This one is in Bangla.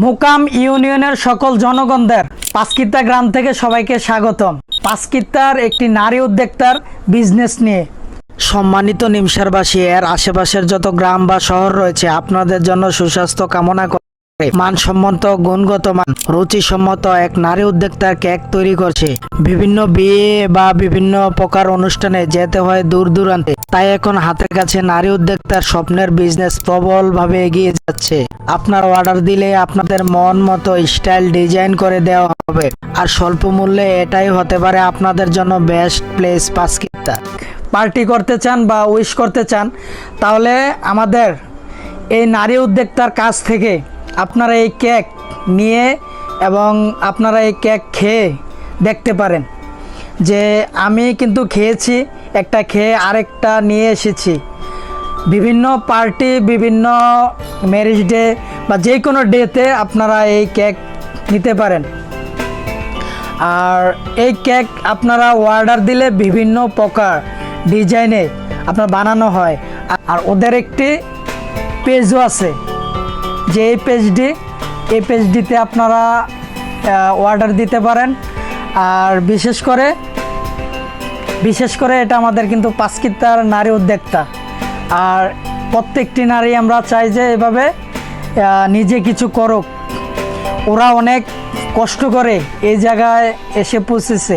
মোকাম ইউনিয়নের সকল জনগণদের পাঁচকিত্তা গ্রাম থেকে সবাইকে স্বাগতম। পাঁচকিত্তার একটি নারী উদ্যোক্তার বিজনেস নিয়ে। সম্মানিত নিমসারবাসী, এর আশেপাশের যত গ্রাম বা শহর রয়েছে, আপনাদের জন্য সুস্বাস্থ্য কামনা করে মানসম্মত, গুণগত মান, রুচিসম্মত এক নারী উদ্যোক্তার কেক তৈরি করছে। বিভিন্ন বিয়ে বা বিভিন্ন প্রকার অনুষ্ঠানে যেতে হয় দূর দূরান্তে। তাই এখন হাতের কাছে নারী উদ্যোক্তার স্বপ্নের বিজনেস প্রবলভাবে এগিয়ে যাচ্ছে। আপনার অর্ডার দিলে আপনাদের মন মতো স্টাইল ডিজাইন করে দেওয়া হবে। আর স্বল্প মূল্যে এটাই হতে পারে আপনাদের জন্য বেস্ট প্লেস পাসকিত্তা পার্টি করতে চান বা উইশ করতে চান, তাহলে আমাদের এই নারী উদ্যোক্তার কাছ থেকে আপনারা এই কেক নিয়ে এবং আপনারা এই কেক খেয়ে দেখতে পারেন। যে আমি কিন্তু খেয়েছি, একটা খেয়ে আরেকটা নিয়ে এসেছি। বিভিন্ন পার্টি, বিভিন্ন ম্যারেজ ডে বা যে কোনো ডেতে আপনারা এই কেক নিতে পারেন। আর এই কেক আপনারা অর্ডার দিলে বিভিন্ন প্রকার ডিজাইনে আপনার বানানো হয়। আর- ওদের একটি পেজও আছে। যে এই পেজটি এই পেজটিতে আপনারা অর্ডার দিতে পারেন। আর বিশেষ করে বিশেষ করে এটা আমাদের কিন্তু পাঁচকিত্তার নারী উদ্যোক্তা। আর প্রত্যেকটি নারী আমরা চাই যে এভাবে নিজে কিছু করুক। ওরা অনেক কষ্ট করে এই জায়গায় এসে পৌঁছেছে।